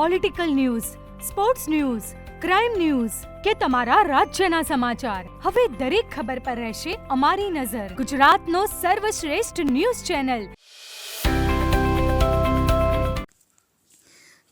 Political news sports news crime news કે તમારા રાજ્યના સમાચાર. હવે દરેક ખબર પર રહેશે અમારી નજર. ગુજરાતનો સર્વશ્રેષ્ઠ ન્યૂઝ ચેનલ.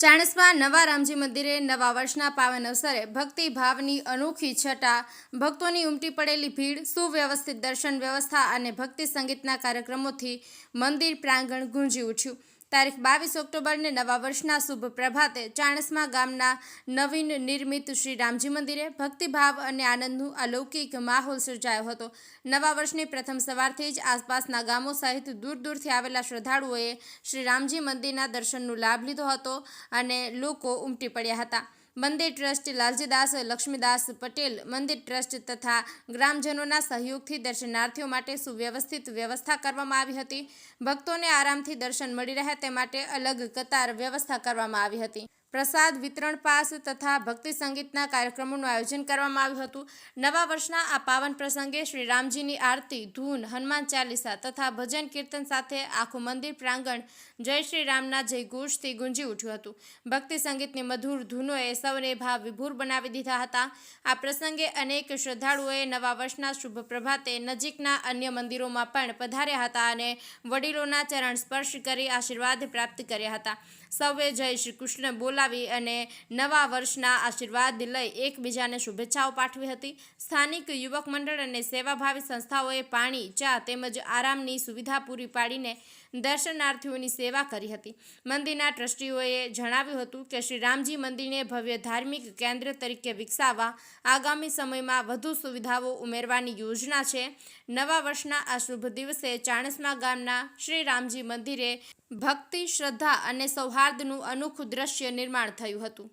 ચાણસમાં નવા રામજી મંદિરે નવા વર્ષના પાવન અવસરે ભક્તિભાવની અનોખી છટા, ભક્તોની ઉમટી પડેલી ભીડ, સુવ્યવસ્થિત દર્શન વ્યવસ્થા અને ભક્તિ સંગીતના કાર્યક્રમોથી મંદિર પ્રાંગણ ગુંજી ઉઠ્યું. તારીખ બાવીસ ઓક્ટોબરને નવા વર્ષના શુભ પ્રભાતે ચાણસમા ગામના નવીન નિર્મિત શ્રી રામજી મંદિરે ભક્તિભાવ અને આનંદનું અલૌકિક માહોલ સર્જાયો હતો. નવા વર્ષની પ્રથમ સવારથી જ આસપાસના ગામો સહિત દૂર દૂરથી આવેલા શ્રદ્ધાળુઓએ શ્રી રામજી મંદિરના દર્શનનો લાભ લીધો હતો અને લોકો ઉમટી પડ્યા હતા. મંદિર ટ્રસ્ટ લાલજીદાસ લક્ષ્મીદાસ પટેલ મંદિર ટ્રસ્ટ તથા ગ્રામજનોના સહયોગથી દર્શનાર્થીઓ માટે સુવ્યવસ્થિત વ્યવસ્થા કરવામાં આવી હતી. ભક્તોને આરામથી દર્શન મળી રહે તે માટે અલગ કતાર વ્યવસ્થા કરવામાં આવી હતી. પ્રસાદ વિતરણ પાસ તથા ભક્તિ સંગીતના કાર્યક્રમોનું આયોજન કરવામાં આવ્યું હતું. નવા વર્ષના આ પાવન પ્રસંગે શ્રી રામજીની આરતી, ધૂન, હનુમાન ચાલીસા તથા ભજન કીર્તન સાથે આખું મંદિર પ્રાંગણ જય શ્રી રામના જયઘોષથી ગુંજી ઉઠ્યું હતું. ભક્તિ સંગીતની મધુર ધૂનોએ સૌને ભાવ વિભૂર બનાવી દીધા હતા. આ પ્રસંગે અનેક શ્રદ્ધાળુઓએ નવા વર્ષના શુભ પ્રભાતે નજીકના અન્ય મંદિરોમાં પણ પધાર્યા હતા અને વડીલોના ચરણ સ્પર્શ કરી આશીર્વાદ પ્રાપ્ત કર્યા હતા. સૌએ જય શ્રી કૃષ્ણ બોલાવી અને નવા વર્ષના આશીર્વાદ લઈ એકબીજાને શુભેચ્છાઓ પાઠવી હતી. સ્થાનિક યુવક મંડળ અને સેવાભાવી સંસ્થાઓએ પાણી, ચા તેમજ આરામની સુવિધા પૂરી પાડીને દર્શનાર્થીઓની સેવા કરી હતી. મંદિરના ટ્રસ્ટીઓએ જણાવ્યું હતું કે શ્રી રામજી મંદિરને ભવ્ય ધાર્મિક કેન્દ્ર તરીકે વિકસાવવા આગામી સમયમાં વધુ સુવિધાઓ ઉમેરવાની યોજના છે. નવા વર્ષના આ શુભ દિવસે ચાણસ્મા ગામના શ્રી રામજી મંદિરે ભક્તિ શ્રદ્ધા અને સૌહાર્દનું અનોખું દ્રશ્ય નિર્માણ થયું હતું.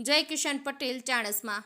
જય કિશન પટેલ ચાણસ્મા